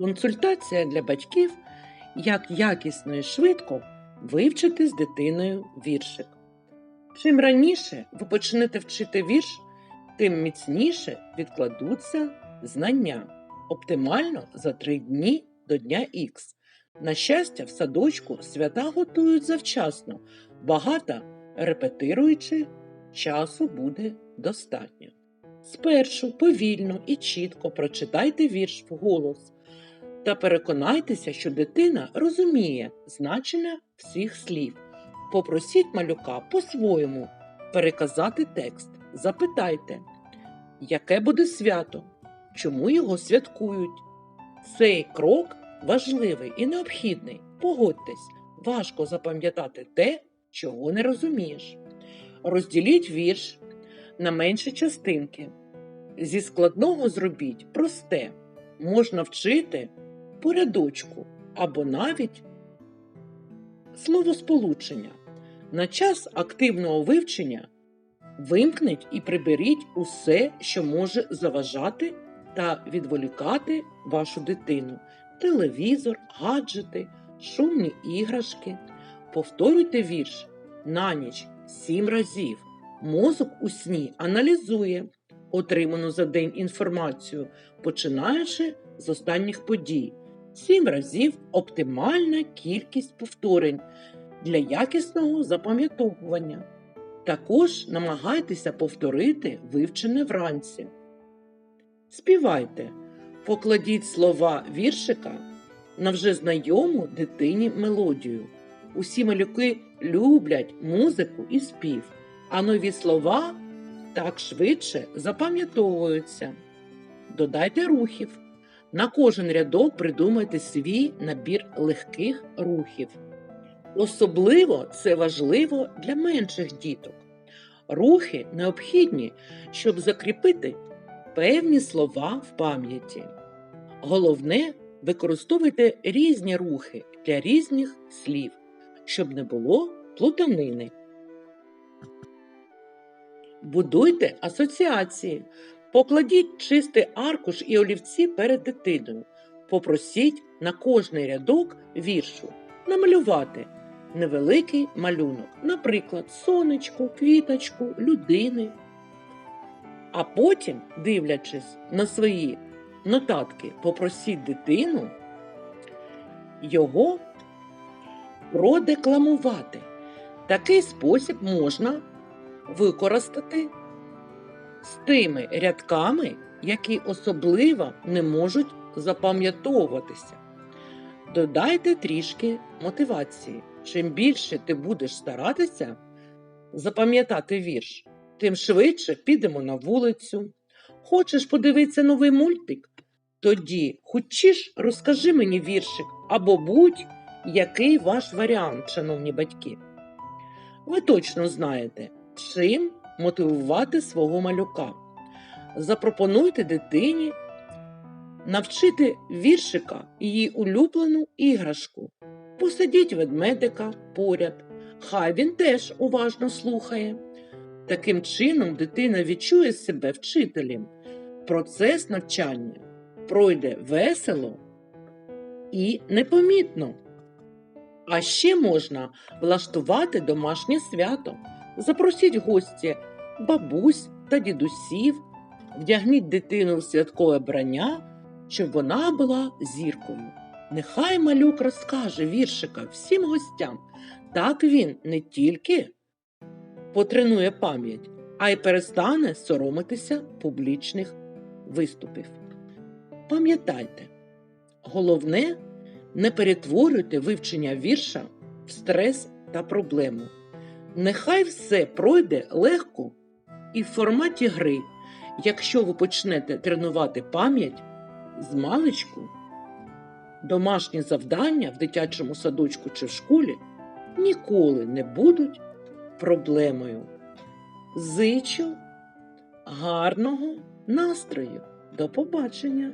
Консультація для батьків, як якісно і швидко вивчити з дитиною віршик. Чим раніше ви почнете вчити вірш, тим міцніше відкладуться знання. Оптимально за три дні до дня Х. На щастя, в садочку свята готують завчасно, багато репетируючи, часу буде достатньо. Спершу повільно і чітко прочитайте вірш вголос та переконайтеся, що дитина розуміє значення всіх слів. Попросіть малюка по-своєму переказати текст. Запитайте, яке буде свято, чому його святкують. Цей крок важливий і необхідний. Погодьтесь, важко запам'ятати те, чого не розумієш. Розділіть вірш на менші частинки. Зі складного зробіть просте. Можна вчити по рядочку або навіть словосполучення. На час активного вивчення вимкніть і приберіть усе, що може заважати та відволікати вашу дитину: телевізор, гаджети, шумні іграшки. Повторюйте вірш на ніч сім разів. Мозок у сні аналізує отриману за день інформацію, починаючи з останніх подій. Сім разів оптимальна кількість повторень для якісного запам'ятовування. Також намагайтеся повторити вивчене вранці. Співайте, покладіть слова віршика на вже знайому дитині мелодію. Усі малюки люблять музику і спів, а нові слова так швидше запам'ятовуються. Додайте рухів. На кожен рядок придумайте свій набір легких рухів. Особливо це важливо для менших діток. Рухи необхідні, щоб закріпити певні слова в пам'яті. Головне, використовуйте різні рухи для різних слів, щоб не було плутанини. Будуйте асоціації. Покладіть чистий аркуш і олівці перед дитиною. Попросіть на кожний рядок віршу намалювати невеликий малюнок, наприклад, сонечко, квіточку, людини. А потім, дивлячись на свої нотатки, попросіть дитину його продекламувати. Такий спосіб можна використати з тими рядками, які особливо не можуть запам'ятовуватися. Додайте трішки мотивації. Чим більше ти будеш старатися запам'ятати вірш, тим швидше підемо на вулицю. Хочеш подивитися новий мультик? Тоді хочеш розкажи мені віршик або будь-який ваш варіант, шановні батьки. Ви точно знаєте, чим мотивувати свого малюка. Запропонуйте дитині навчити віршика її улюблену іграшку. Посадіть ведмедика поряд, хай він теж уважно слухає. Таким чином дитина відчує себе вчителем. Процес навчання пройде весело і непомітно. А ще можна влаштувати домашнє свято. Запросіть гості бабусь та дідусів, вдягніть дитину в святкове брання, щоб вона була зіркою. Нехай малюк розкаже віршика всім гостям. Так він не тільки потренує пам'ять, а й перестане соромитися публічних виступів. Пам'ятайте, головне не перетворюйте вивчення вірша в стрес та проблему. Нехай все пройде легко і в форматі гри, якщо ви почнете тренувати пам'ять з маличку, домашні завдання в дитячому садочку чи в школі ніколи не будуть проблемою. Зичу гарного настрою. До побачення!